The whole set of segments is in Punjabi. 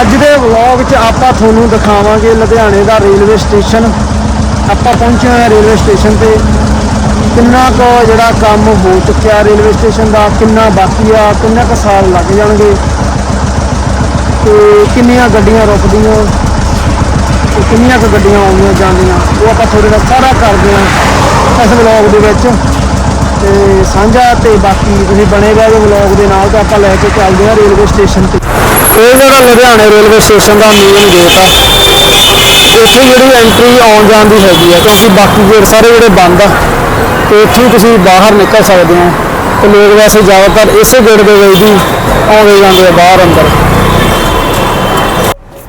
ਅੱਜ ਦੇ ਵਲੌਗ 'ਚ ਆਪਾਂ ਤੁਹਾਨੂੰ ਦਿਖਾਵਾਂਗੇ ਲੁਧਿਆਣੇ ਦਾ ਰੇਲਵੇ ਸਟੇਸ਼ਨ। ਆਪਾਂ ਪਹੁੰਚੇ ਹਾਂ ਰੇਲਵੇ ਸਟੇਸ਼ਨ ਤੇ। ਕਿੰਨਾ ਕੁ ਜਿਹੜਾ ਕੰਮ ਹੋ ਚੁੱਕਿਆ ਰੇਲਵੇ ਸਟੇਸ਼ਨ ਦਾ, ਕਿੰਨਾ ਬਾਕੀ ਆ, ਕਿੰਨਾ ਕੁ ਸਾਲ ਲੱਗ ਜਾਣਗੇ? ਤੇ ਕਿੰਨੀਆਂ ਗੱਡੀਆਂ ਰੁਕਦੀਆਂ? ਤੇ ਕਿੰਨੀਆਂ ਕੁ ਗੱਡੀਆਂ ਆਉਂਦੀਆਂ ਜਾਂਦੀਆਂ? ਉਹ ਆਪਾਂ ਤੁਹਾਡੇ ਨਾਲ ਸਾਰਾ ਕਰਦੇ ਹਾਂ ਇਸ ਵਲੌਗ ਦੇ ਵਿੱਚ। ਤੇ ਸਾਂਝਾ ਤੇ ਬਾਕੀ ਤੁਸੀਂ ਬਣੇ ਰਹੋ ਜੋ ਵਲੌਗ ਦੇ ਨਾਲ ਤਾਂ ਆਪਾਂ ਲੈ ਕੇ ਚੱਲਦੇ ਹਾਂ ਰੇਲਵੇ ਸਟੇਸ਼ਨ ਤੇ। ਇਹ ਜਿਹੜਾ ਲੁਧਿਆਣੇ ਰੇਲਵੇ ਸਟੇਸ਼ਨ ਦਾ ਮੇਨ ਗੇਟ ਆ। ਇੱਥੇ ਜਿਹੜੀ ਐਂਟਰੀ ਆਉਣ ਜਾਣ ਦੀ ਹੈਗੀ ਆ ਕਿਉਂਕਿ ਬਾਕੀ ਗੇਟ ਸਾਰੇ ਜਿਹੜੇ ਬੰਦ ਆ, ਤੇ ਇੱਥੇ ਹੀ ਤੁਸੀਂ ਬਾਹਰ ਨਿਕਲ ਸਕਦੇ ਹੋ ਤੇ ਲੋਕ ਵੈਸੇ ਜ਼ਿਆਦਾਤਰ ਇਸੇ ਗੇਟ ਦੇ ਵਿੱਚ ਹੀ ਆਉਂਦੇ ਜਾਂਦੇ ਆ ਬਾਹਰ ਅੰਦਰ।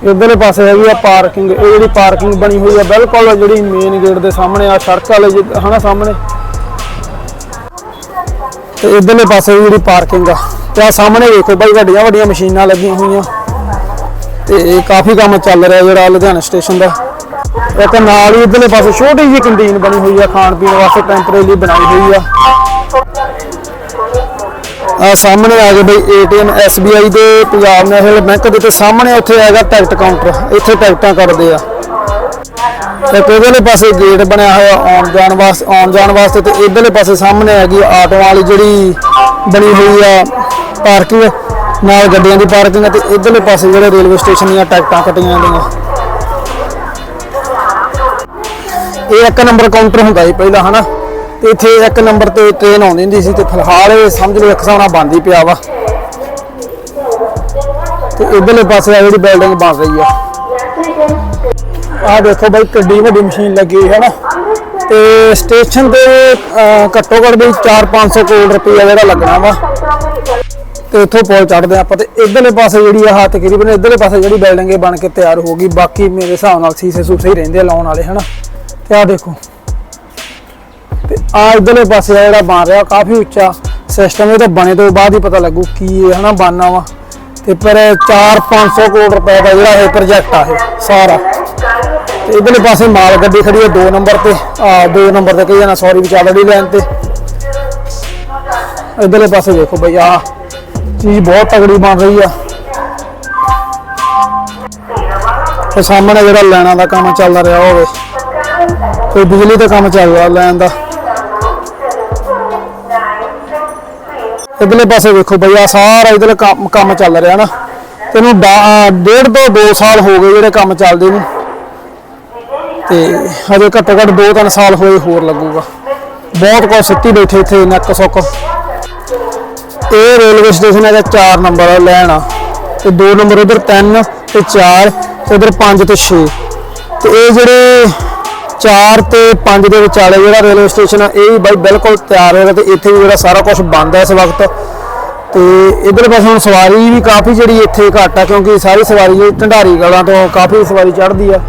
ਇਧਰਲੇ ਪਾਸੇ ਹੈਗੀ ਆ ਪਾਰਕਿੰਗ ਇਹ ਜਿਹੜੀ ਪਾਰਕਿੰਗ ਬਣੀ ਹੋਈ ਆ, ਬਿਲਕੁਲ ਜਿਹੜੀ ਮੇਨ ਗੇਟ ਦੇ ਸਾਹਮਣੇ ਆ, ਸੜਕ ਵਾਲੇ ਜਿ- ਹਨਾ ਸਾਹਮਣੇ। ਤੇ ਇਧਰਲੇ ਪਾਸੇ ਵੀ ਜਿਹੜੀ ਪਾਰਕਿੰਗ ਆ ਤੇ ਆ ਸਾਹਮਣੇ ਵੇਖੋ ਬਾਈ, ਵੱਡੀਆਂ ਵੱਡੀਆਂ ਮਸ਼ੀਨਾਂ ਲੱਗੀਆਂ ਹੋਈਆਂ। ਤੇ ਕਾਫੀ ਕੰਮ ਚੱਲ ਰਿਹਾ ਜਿਹੜਾ ਲੁਧਿਆਣਾ ਸਟੇਸ਼ਨ ਦਾ। ਇੱਕ ਨਾਲ ਹੀ ਇਧਰਲੇ ਪਾਸੇ ਛੋਟੀ ਜਿਹੀ ਕੰਟੀਨ ਬਣੀ ਹੋਈ ਆ, ਖਾਣ ਪੀਣ ਵਾਸਤੇ ਟੈਂਪਰੇਰੀ ਬਣਾਈ ਹੋਈ ਆ। ਆ ਸਾਹਮਣੇ ਆ ਗਏ ਬਈ, ਏਟੀਐਮ SBI ਦੇ ਪੰਜਾਬ ਨੈਸ਼ਨਲ ਬੈਂਕ ਦੇ ਤੇ ਸਾਹਮਣੇ ਉੱਥੇ ਹੈਗਾ ਟਿਕਟ ਕਾਊਂਟਰ। ਇੱਥੇ ਟਿਕਟਾਂ ਕੱਟਦੇ ਆ। ਤੇ ਇਧਰਲੇ ਪਾਸੇ ਗੇਟ ਬਣਿਆ ਹੋਇਆ ਆਉਣ ਜਾਣ ਵਾਸਤੇ, ਆਉਣ ਜਾਣ ਵਾਸਤੇ ਤੇ ਇਧਰਲੇ ਪਾਸੇ ਸਾਹਮਣੇ ਹੈਗੀ ਆਟੋ ਵਾਲੀ ਜਿਹੜੀ ਬਣੀ ਹੋਈ ਆ ਪਾਰਕਿੰਗ, ਨਾਲ ਗੱਡੀਆਂ ਦੀ ਪਾਰਕਿੰਗ ਤੇ ਇਧਰਲੇ ਪਾਸੇ ਜਿਹੜੇ ਰੇਲਵੇ ਸਟੇਸ਼ਨ ਦੀਆਂ ਟਿਕਟਾਂ ਕੱਟੀਆਂ ਜਾਂਦੀਆਂ। ਇਹ ਇੱਕ ਨੰਬਰ ਕਾਊਂਟਰ ਹੁੰਦਾ ਸੀ ਪਹਿਲਾਂ, ਹਨਾ? ਤੇ ਇੱਥੇ ਇੱਕ ਨੰਬਰ ਤੇ ਟ੍ਰੇਨ ਆਉਂਦੀ ਹੁੰਦੀ ਸੀ ਤੇ ਫਿਲਹਾਲ ਇਹ ਸਮਝ ਲਓ ਇੱਕ ਹਿਸਾਬ ਨਾਲ ਬੰਦ ਹੀ ਪਿਆ ਵਾ। ਤੇ ਇਧਰਲੇ ਪਾਸੇ ਆ ਜਿਹੜੀ ਬਿਲਡਿੰਗ ਬਣ ਰਹੀ ਆ। ਆਹ ਦੇਖੋ ਬਾਈ ਕਿੱਡੀ ਵੱਡੀ ਮਸ਼ੀਨ ਲੱਗੀ ਹੋਈ ਹੈ ਨਾ। ਤੇ ਸਟੇਸ਼ਨ ਤੇ ਘੱਟੋ ਘੱਟ ਵੀ 4-500 ਕਰੋੜ ਰੁਪਈਆ ਜਿਹੜਾ ਲੱਗਣਾ ਵਾ। ਤੇ ਇੱਥੋਂ ਪੁਲ ਚੜਦੇ ਆਪਾਂ ਤੇ ਇਧਰਲੇ ਪਾਸੇ ਜਿਹੜੀ ਆ ਤਕਰੀਬਨ ਇਧਰਲੇ ਪਾਸੇ ਜਿਹੜੀ ਬਿਲਡਿੰਗ ਇਹ ਬਣ ਕੇ ਤਿਆਰ ਹੋ ਗਈ। ਬਾਕੀ ਮੇਰੇ ਹਿਸਾਬ ਨਾਲ ਸੀਸੇ ਸੂਸੇ ਹੀ ਰਹਿੰਦੇ ਆ ਲਾਉਣ ਵਾਲੇ, ਹਨਾ। ਤੇ ਆਹ ਦੇਖੋ। ਤੇ ਆ ਇਧਰਲੇ ਪਾਸੇ ਆ ਜਿਹੜਾ ਬਣ ਰਿਹਾ, ਕਾਫੀ ਉੱਚਾ ਸਿਸਟਮ ਇਹ ਤਾਂ ਬਣੇ ਤੋਂ ਬਾਅਦ ਹੀ ਪਤਾ ਲੱਗੂ ਕੀ ਇਹ, ਹਨਾ, ਬਣਨਾ ਵਾ। ਤੇ ਪਰ 4-500 ਕਰੋੜ ਰੁਪਏ ਦਾ ਜਿਹੜਾ ਇਹ ਪ੍ਰੋਜੈਕਟ ਆ ਇਹ, ਸਾਰਾ। ਤੇ ਇਧਰਲੇ ਪਾਸੇ ਮਾਲ ਗੱਡੀ ਖੜੀ ਹੈ 2 ਨੰਬਰ ਤੇ। ਆ 2 ਨੰਬਰ ਤੇ ਕਹੀ ਜਾਣਾ ਸੌਰੀ ਵਿਚਾਲੜੀ ਲੈਣ ਤੇ। ਇਧਰਲੇ ਪਾਸੇ ਦੇਖੋ ਬਈ, ਆ ਚੀਜ਼ ਬਹੁਤ ਤਗੜੀ ਬਣ ਰਹੀ ਆ। ਤੇ ਸਾਹਮਣੇ ਜਿਹੜਾ ਲੈਣਾ ਦਾ ਕੰਮ ਚੱਲ ਰਿਹਾ ਹੋਵੇ, ਕੋਈ ਬਿਜਲੀ ਦਾ ਕੰਮ ਚੱਲ ਰਿਹਾ ਲੈਣ ਦਾ। ਇਧਰਲੇ ਪਾਸੇ ਵੇਖੋ ਬਈ, ਆ ਸਾਰਾ ਇਧਰ ਕੰਮ ਕੰਮ ਚੱਲ ਰਿਹਾ ਨਾ। ਤੈਨੂੰ ਡੇਢ ਤੋਂ 2 ਸਾਲ ਹੋ ਗਏ ਜਿਹੜੇ ਕੰਮ ਚੱਲਦੇ ਨੂੰ। ਤੇ ਹਜੇ ਘੱਟੋ ਘੱਟ 2-3 ਸਾਲ ਹੋਏ ਹੋਰ ਲੱਗੂਗਾ। ਬਹੁਤ ਕੁਝ ਸਿੱਟੀ ਬੈਠੇ ਇੱਥੇ, ਨੱਕ ਸੁੱਕ। ਇਹ ਰੇਲਵੇ ਸਟੇਸ਼ਨ ਹੈਗਾ 4 ਨੰਬਰ ਲੈਣ ਆ। ਤੇ 2 ਨੰਬਰ ਉਧਰ 3 ਤੇ 4 ਤੇ ਉਧਰ 5 ਤੇ 6 ਤੇ ਇਹ ਜਿਹੜੇ 4 ਤੇ 5 ਦੇ ਵਿਚਾਲੇ ਜਿਹੜਾ ਰੇਲਵੇ ਸਟੇਸ਼ਨ ਆ, ਇਹ ਵੀ ਬਾਈ ਬਿਲਕੁਲ ਤਿਆਰ ਹੋਇਆ ਤੇ ਇੱਥੇ ਵੀ ਜਿਹੜਾ ਸਾਰਾ ਕੁਝ ਬੰਦ ਹੈ ਇਸ ਵਕਤ। ਤੇ ਇਧਰ ਪਾਸੇ ਹੁਣ ਸਵਾਰੀ ਵੀ ਕਾਫੀ ਜਿਹੜੀ ਇੱਥੇ ਘੱਟ ਆ, ਕਿਉਂਕਿ ਸਾਰੀ ਸਵਾਰੀ ਜਿਹੜੀ ਢੰਡਾਰੀ ਗਲਾਂ ਤੋਂ ਕਾਫੀ ਸਵਾਰੀ ਚੜ੍ਹਦੀ ਆ।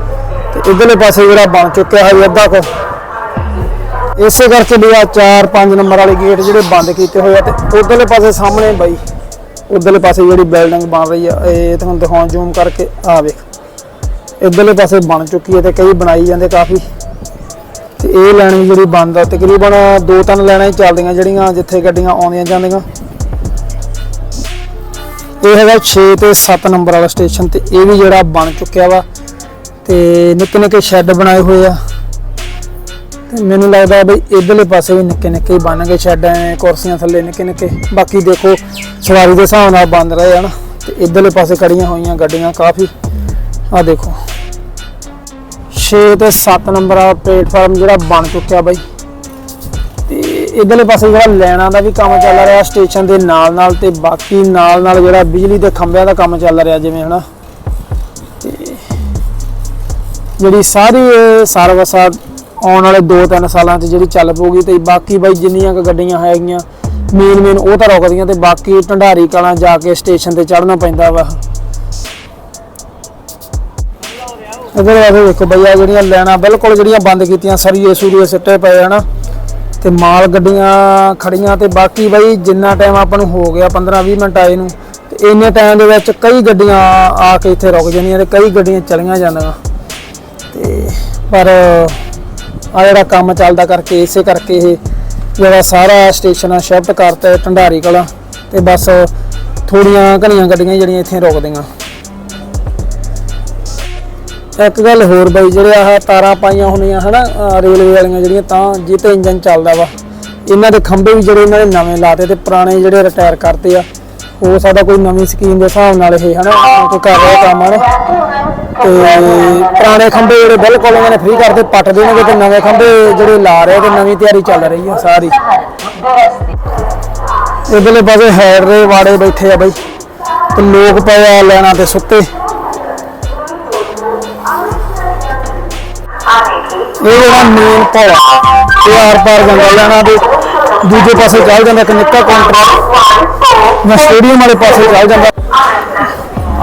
ਤੇ ਇਧਰਲੇ ਪਾਸੇ ਜਿਹੜਾ ਬਣ ਚੁੱਕਿਆ ਹੈ ਅੱਧਾ ਕੁ। ਇਸੇ ਕਰਕੇ ਵੀ ਆ 4 5 ਨੰਬਰ ਵਾਲੇ ਗੇਟ ਜਿਹੜੇ ਬੰਦ ਕੀਤੇ ਹੋਏ ਆ ਤੇ ਉਧਰਲੇ ਪਾਸੇ ਸਾਹਮਣੇ ਬਾਈ, ਉਧਰਲੇ ਪਾਸੇ ਜਿਹੜੀ ਬਿਲਡਿੰਗ ਬਣ ਰਹੀ ਆ, ਇਹ ਤੁਹਾਨੂੰ ਦਿਖਾਉਣ ਜ਼ੂਮ ਕਰਕੇ ਆ ਵੇਖ। ਇਧਰਲੇ ਪਾਸੇ ਬਣ ਚੁੱਕੀ ਹੈ ਤੇ ਕਈ ਬਣਾਈ ਜਾਂਦੇ ਕਾਫੀ। ਤੇ ਇਹ ਲਾਈਨ ਵੀ ਜਿਹੜੀ ਬੰਦ ਆ, ਤਕਰੀਬਨ ਦੋ ਤਿੰਨ ਲਾਈਨਾਂ ਹੀ ਚੱਲਦੀਆਂ ਜਿਹੜੀਆਂ ਜਿੱਥੇ ਗੱਡੀਆਂ ਆਉਂਦੀਆਂ ਜਾਂਦੀਆਂ। ਇਹ ਹੈਗਾ 6 ਤੇ 7 ਨੰਬਰ ਵਾਲਾ ਸਟੇਸ਼ਨ ਤੇ ਇਹ ਵੀ ਜਿਹੜਾ ਬਣ ਚੁੱਕਿਆ ਵਾ। ਤੇ ਨਿੱਕੇ ਨਿੱਕੇ ਸ਼ੈੱਡ ਬਣਾਏ ਹੋਏ ਆ। ਤੇ ਮੈਨੂੰ ਲੱਗਦਾ ਬਈ ਇਧਰਲੇ ਪਾਸੇ ਵੀ ਨਿੱਕੇ ਨਿੱਕੇ ਹੀ ਬਣਨਗੇ ਸ਼ੈੱਡ, ਐ ਕੁਰਸੀਆਂ ਥੱਲੇ ਨਿੱਕੇ ਨਿੱਕੇ। ਬਾਕੀ ਦੇਖੋ, ਸਵਾਰੀ ਦੇ ਹਿਸਾਬ ਨਾਲ ਬਣ ਰਹੇ ਆ ਨਾ। ਤੇ ਇਧਰਲੇ ਪਾਸੇ ਖੜੀਆਂ ਹੋਈਆਂ ਗੱਡੀਆਂ ਕਾਫੀ। ਆ ਦੇਖੋ। 6 ਤੇ 7 ਨੰਬਰ ਵਾਲਾ ਪਲੇਟਫਾਰਮ ਜਿਹੜਾ ਬਣ ਚੁੱਕਿਆ ਬਾਈ। ਤੇ ਇਧਰਲੇ ਪਾਸੇ ਜਿਹੜਾ ਲੈਣਾ ਦਾ ਵੀ ਕੰਮ ਚੱਲ ਰਿਹਾ, ਸਟੇਸ਼ਨ ਦੇ ਨਾਲ ਨਾਲ ਤੇ ਬਾਕੀ ਨਾਲ ਨਾਲ ਜਿਹੜਾ ਬਿਜਲੀ ਦੇ ਖੰਭਿਆਂ ਦਾ ਕੰਮ ਚੱਲ ਰਿਹਾ ਜਿਵੇਂ ਹਨਾ। ਤੇ ਜਿਹੜੀ ਸਾਰੀ ਸਰਵਿਸ ਆਉਣ ਵਾਲੇ 2-3 ਸਾਲਾਂ 'ਚ ਜਿਹੜੀ ਚੱਲ ਪਊਗੀ ਤੇ ਬਾਕੀ ਬਾਈ ਜਿੰਨੀਆਂ ਕ ਗੱਡੀਆਂ ਹੈਗੀਆਂ ਮੇਨ ਮੇਨ ਉਹ ਤਾਂ ਰੁਕਦੀਆਂ ਤੇ ਬਾਕੀ ਢੰਡਾਰੀ ਕਲਾਂ ਜਾ ਕੇ ਸਟੇਸ਼ਨ ਤੇ ਚੜ੍ਹਨਾ ਪੈਂਦਾ ਵਾ। ਇਧਰ ਵਾਲੇ ਦੇਖੋ ਬਈਆ ਜਿਹੜੀਆਂ ਲੈਣਾ ਬਿਲਕੁਲ ਜਿਹੜੀਆਂ ਬੰਦ ਕੀਤੀਆਂ, ਸਰੀਏ ਸੂਰੀਏ ਸਿੱਟੇ ਪਏ ਹਨਾ ਤੇ ਮਾਲ ਗੱਡੀਆਂ ਖੜੀਆਂ ਤੇ ਬਾਕੀ ਬਈ ਜਿੰਨਾ ਟਾਈਮ ਆਪਾਂ ਨੂੰ ਹੋ ਗਿਆ 15-20 ਮਿੰਟ ਆਏ ਨੂੰ, ਤੇ ਇੰਨੇ ਟਾਈਮ ਦੇ ਵਿੱਚ ਕਈ ਗੱਡੀਆਂ ਆ ਕੇ ਇੱਥੇ ਰੁਕ ਜਾਂਦੀਆਂ ਤੇ ਕਈ ਗੱਡੀਆਂ ਚਲੀਆਂ ਜਾਂਦੀਆਂ। ਤੇ ਪਰ ਆ ਜਿਹੜਾ ਕੰਮ ਚੱਲਦਾ ਕਰਕੇ, ਇਸੇ ਕਰਕੇ ਇਹ ਜਿਹੜਾ ਸਾਰਾ ਸਟੇਸ਼ਨ ਆ ਸ਼ਿਫਟ ਕਰਤਾ ਹੈ ਢੰਡਾਰੀ ਕਲਾ ਤੇ ਬਸ ਥੋੜੀਆਂ ਘਣੀਆਂ ਗੱਡੀਆਂ ਜਿਹੜੀਆਂ ਇੱਥੇ ਰੁਕਦੀਆਂ। ਇੱਕ ਗੱਲ ਹੋਰ ਬਾਈ, ਜਿਹੜੇ ਆਹ ਤਾਰਾਂ ਪਾਈਆਂ ਹੋਣੀਆਂ ਹਨਾ, ਆਹ ਰੇਲਵੇ ਵਾਲੀਆਂ ਜਿਹੜੀਆਂ, ਤਾਂ ਜਿਹਦੇ ਇੰਜਨ ਚੱਲਦਾ ਵਾ। ਇਹਨਾਂ ਦੇ ਖੰਭੇ ਵੀ ਜਿਹੜੇ ਇਹਨਾਂ ਨੇ ਨਵੇਂ ਲਾਤੇ ਤੇ ਪੁਰਾਣੇ ਜਿਹੜੇ ਰਿਟਾਇਰ ਕਰਤੇ ਆ ਹੋ ਸਕਦਾ ਕੋਈ ਨਵੀਂ ਸਕੀਮ ਦੇ ਹਿਸਾਬ ਨਾਲ ਇਹ ਹਨਾ ਕੋਈ ਕਰ ਰਿਹਾ ਕੰਮ ਹਨ। ਤੇ ਪੁਰਾਣੇ ਖੰਭੇ ਜਿਹੜੇ ਬਿਲਕੁਲ ਇਹਨਾਂ ਨੇ ਫ੍ਰੀ ਕਰਦੇ ਪੱਟ ਦੇਣਗੇ ਤੇ ਨਵੇਂ ਖੰਭੇ ਜਿਹੜੇ ਲਾ ਰਹੇ ਤੇ ਨਵੀਂ ਤਿਆਰੀ ਚੱਲ ਰਹੀ ਆ ਸਾਰੀ। ਇਧਰਲੇ ਪਾਸੇ ਹੈਡ ਦੇ ਵਾੜੇ ਬੈਠੇ ਆ ਬਈ। ਤੇ ਲੋਕ ਪਏ ਆ ਲੈਣਾ ਤੇ ਸੁੱਤੇ। ਇਹ ਜਿਹੜਾ ਮੇਨ ਪੁਲ ਆ ਇਹ ਆਰ ਪਾਰ ਜਾਂਦਾ ਲੈਣਾ ਤੇ ਦੂਜੇ ਪਾਸੇ ਚੱਲ ਜਾਂਦਾ ਇੱਕ ਨਿੱਕਾ ਕਾਉਂਟਰ ਮੈਂ ਸਟੇਡੀਅਮ ਵਾਲੇ ਪਾਸੇ ਚੱਲ ਜਾਂਦਾ।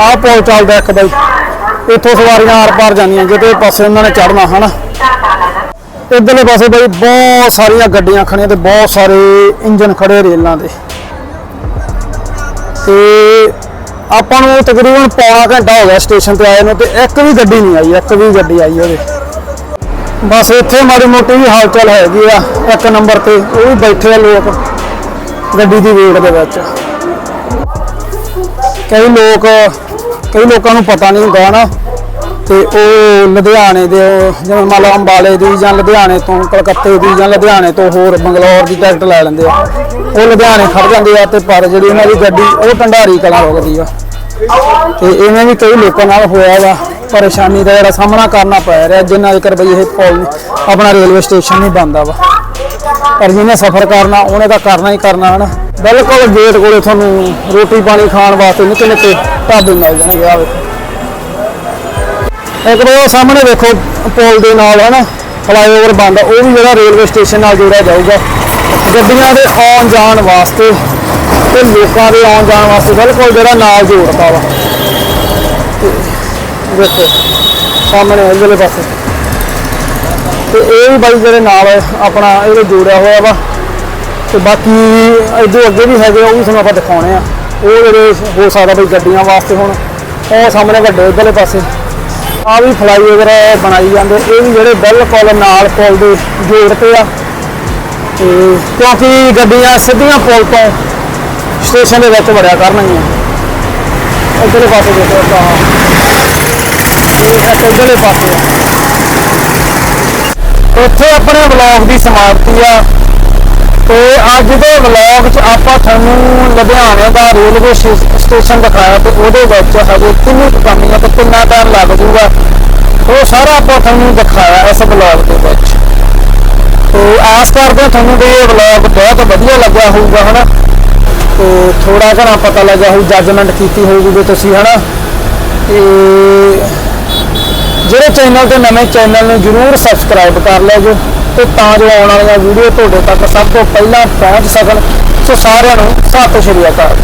ਆਹ ਪੁਲ ਚੱਲਦਾ ਇੱਕ ਬਾਈ। ਇੱਥੋਂ ਸਵਾਰੀਆਂ ਆਰ ਪਾਰ ਜਾਂਦੀਆਂ ਜਿਹਦੇ ਪਾਸੇ ਉਹਨਾਂ ਨੇ ਚੜਨਾ ਹਨਾ? ਇਧਰਲੇ ਪਾਸੇ ਬਈ ਬਹੁਤ ਸਾਰੀਆਂ ਗੱਡੀਆਂ ਖੜੀਆਂ ਤੇ ਬਹੁਤ ਸਾਰੇ ਇੰਜਨ ਖੜੇ ਰੇਲਾਂ ਦੇ ਤੇ ਆਪਾਂ ਨੂੰ ਤਕਰੀਬਨ ਪੌਣਾ ਘੰਟਾ ਹੋ ਗਿਆ ਸਟੇਸ਼ਨ ਤੇ ਆਏ ਨੂੰ ਤੇ ਇੱਕ ਵੀ ਗੱਡੀ ਨਹੀਂ ਆਈ, ਇੱਕ ਵੀ ਗੱਡੀ ਆਈ ਉਹਦੇ। ਬਸ ਇੱਥੇ ਮਾੜੀ ਮੋਟੀ ਵੀ ਹਾਲਚਲ ਹੈਗੀ ਆ, ਇੱਕ ਨੰਬਰ ਤੇ, ਉਹ ਵੀ ਬੈਠੇ ਆ ਲੋਕ ਗੱਡੀ ਦੀ ਵੇਟ ਦੇ ਵਿੱਚ। ਕਈ ਲੋਕ ਕਈ ਲੋਕਾਂ ਨੂੰ ਪਤਾ ਨਹੀਂ ਹੁੰਦਾ ਨਾ ਤੇ ਉਹ ਲੁਧਿਆਣੇ ਦੇ ਜਿਵੇਂ ਮੰਨ ਲਓ ਅੰਬਾਲੇ ਦੀ ਜਾਂ ਲੁਧਿਆਣੇ ਤੋਂ ਕਲਕੱਤੇ ਦੀ ਜਾਂ ਲੁਧਿਆਣੇ ਤੋਂ ਹੋਰ ਬੰਗਲੌਰ ਦੀ ਟਿਕਟ ਲੈ ਲੈਂਦੇ ਆ। ਉਹ ਲੁਧਿਆਣੇ ਖੜ ਜਾਂਦੇ ਆ ਤੇ ਪਰ ਜਿਹੜੀ ਉਹਨਾਂ ਦੀ ਗੱਡੀ, ਉਹ ਢੰਡਾਰੀ ਕਲਾਂ ਰੁਕਦੀ ਆ। ਤੇ ਇਵੇਂ ਵੀ ਕਈ ਲੋਕਾਂ ਨਾਲ ਹੋਇਆ ਵਾ। ਪਰੇਸ਼ਾਨੀ ਦਾ ਜਿਹੜਾ ਸਾਹਮਣਾ ਕਰਨਾ ਪੈ ਰਿਹਾ, ਜਿੰਨਾ ਚਿਰ ਬਈ ਇਹ ਪੁਲ ਆਪਣਾ ਰੇਲਵੇ ਸਟੇਸ਼ਨ ਨਹੀਂ ਬਣਦਾ ਵਾ। ਪਰ ਜਿਹਨੇ ਸਫ਼ਰ ਕਰਨਾ, ਉਹਨੇ ਤਾਂ ਕਰਨਾ ਹੀ ਕਰਨਾ ਹਨਾ। ਬਿਲਕੁਲ ਗੇਟ ਕੋਲੇ ਤੁਹਾਨੂੰ ਰੋਟੀ ਪਾਣੀ ਖਾਣ ਵਾਸਤੇ ਨਿੱਕੇ ਨਿੱਕੇ ਢਾਬੇ ਮਿਲ ਜਾਣਗੇ ਆ ਵੇਖੋ। ਇੱਕ ਵਾਰ ਸਾਹਮਣੇ ਵੇਖੋ, ਪੁਲ ਦੇ ਨਾਲ ਹੈ ਨਾ ਫਲਾਈਓਵਰ ਬੰਦ ਉਹ ਵੀ ਜਿਹੜਾ ਰੇਲਵੇ ਸਟੇਸ਼ਨ ਨਾਲ ਜੋੜਿਆ ਜਾਊਗਾ। ਗੱਡੀਆਂ ਦੇ ਆਉਣ ਜਾਣ ਵਾਸਤੇ ਤੇ ਲੋਕਾਂ ਦੇ ਆਉਣ ਜਾਣ ਵਾਸਤੇ ਬਿਲਕੁਲ ਜਿਹੜਾ ਨਾਲ ਜੋੜਦਾ ਵਾ। ਦੇਖੋ ਸਾਹਮਣੇ ਇਧਰਲੇ ਪਾਸੇ। ਤੇ ਇਹ ਵੀ ਬਾਈ ਜਿਹੜੇ ਨਾਲ ਆਪਣਾ ਇਹਦੇ ਜੋੜਿਆ ਹੋਇਆ ਵਾ। ਤੇ ਬਾਕੀ ਇਹਦੇ ਅੱਗੇ ਵੀ ਹੈਗੇ ਆ, ਉਹ ਵੀ ਤੁਹਾਨੂੰ ਆਪਾਂ ਦਿਖਾਉਣੇ ਆ। ਉਹ ਜਿਹੜੇ ਹੋ ਸਕਦਾ ਬਈ ਗੱਡੀਆਂ ਵਾਸਤੇ ਹੁਣ ਉਹ ਸਾਹਮਣੇ ਵੱਡੇ ਇਧਰਲੇ ਪਾਸੇ। ਆ ਵੀ ਫਲਾਈਓਵਰ ਬਣਾਈ ਜਾਂਦੇ ਇਹ ਵੀ ਜਿਹੜੇ ਬਿਲਕੁਲ ਨਾਲ ਪੁਲ ਦੇ ਜੋੜ ਤੇ ਆ। ਤੇ ਕਿਉਂਕਿ ਗੱਡੀਆਂ ਸਿੱਧੀਆਂ ਪੁਲ ਤੋਂ ਸਟੇਸ਼ਨ ਦੇ ਵਿੱਚ ਵੜਿਆ ਕਰਨਗੀਆਂ। ਇਧਰਲੇ ਪਾਸੇ ਦੇਖੋ ਤਾਂ ਇਹ ਇਧਰਲੇ ਪਾਸੇ ਆ। ਉੱਥੇ ਆਪਣੇ ਵਲੌਗ ਦੀ ਸਮਾਪਤੀ ਆ। ਤੇ ਅੱਜ ਦੇ ਵਲੌਗ 'ਚ ਆਪਾਂ ਤੁਹਾਨੂੰ ਲੁਧਿਆਣੇ ਦਾ ਰੇਲਵੇ ਸਟੇ- ਸਟੇਸ਼ਨ ਦਿਖਾਇਆ ਤੇ ਉਹਦੇ ਵਿੱਚ ਹਜੇ ਕਿੰਨੀ ਕੁ ਕਮੀ ਤੇ ਕਿੰਨਾ ਟਾਈਮ ਲੱਗ ਜੂਗਾ। ਉਹ ਸਾਰਾ ਆਪਾਂ ਤੁਹਾਨੂੰ ਦਿਖਾਇਆ ਇਸ ਵਲੌਗ ਦੇ ਵਿੱਚ। ਤੇ ਆਸ ਕਰਦੇ ਹਾਂ ਤੁਹਾਨੂੰ ਵੀ ਇਹ ਵਲੌਗ ਬਹੁਤ ਵਧੀਆ ਲੱਗਿਆ ਹੋਊਗਾ, ਹਨਾ? ਤੇ ਥੋੜਾ ਜਿਹਾ ਪਤਾ ਲੱਗਿਆ ਹੋਊ ਜੱਜਮੈਂਟ ਕੀਤੀ ਹੋਊਗੀ ਵੀ ਤੁਸੀਂ, ਹਨਾ? ਤੇ ਜਿਹੜੇ ਚੈਨਲ ਤੇ ਨਵੇਂ ਚੈਨਲ ਨੂੰ ਜਰੂਰ ਸਬਸਕ੍ਰਾਈਬ ਕਰ ਲਿਓ ਜੀ। ਤੇ ਤਾਂ ਜੋ ਆਉਣ ਵਾਲੀਆਂ ਵੀਡੀਓ ਤੁਹਾਡੇ ਤੱਕ ਸਭ ਤੋਂ ਪਹਿਲਾਂ ਪਹੁੰਚ ਸਕਣ। ਸੋ ਸਾਰਿਆਂ ਨੂੰ ਸਤਿ ਸ਼੍ਰੀ ਅਕਾਲ।